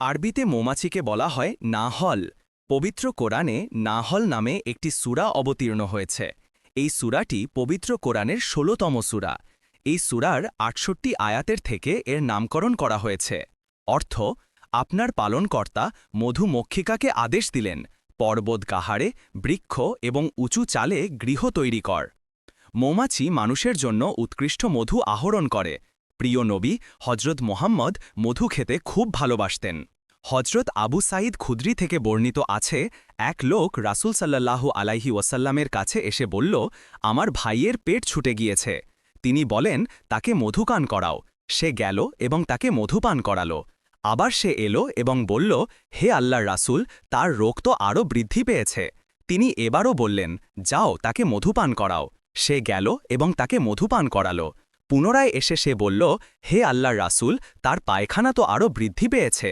আরবিতে মৌমাছিকে বলা হয় নাহল। পবিত্র কোরআনে নাহল নামে একটি সুরা অবতীর্ণ হয়েছে। এই সূরাটি পবিত্র কোরআনের ষোলতম সূরা। এই সূরার আটষট্টি আয়াতের থেকে এর নামকরণ করা হয়েছে। অর্থ, আপনার পালনকর্তা মধুমক্ষিকাকে আদেশ দিলেন, পর্বত গাহারে, বৃক্ষ এবং উঁচু চালে গৃহ তৈরি কর। মৌমাছি মানুষের জন্য উৎকৃষ্ট মধু আহরণ করে। প্রিয় নবী হজরত মোহাম্মদ মধু খেতে খুব ভালোবাসতেন। হজরত আবু সাঈদ খুদ্রি থেকে বর্ণিত আছে, এক লোক রাসূল সাল্লাল্লাহু আলাইহি ওয়াসাল্লামের কাছে এসে বলল, আমার ভাইয়ের পেট ছুটে গিয়েছে। তিনি বলেন, তাকে মধুপান করাও। সে গেল এবং তাকে মধুপান করালো। আবার সে এলো এবং বলল, হে আল্লাহর রাসূল, তার রোগ তো আরও বৃদ্ধি পেয়েছে। তিনি এবারও বললেন, যাও, তাকে মধুপান করাও। সে গেল এবং তাকে মধুপান করালো। পুনরায় এসে সে বলল হে আল্লাহর রাসুল তার পায়খানা তো আরও বৃদ্ধি পেয়েছে।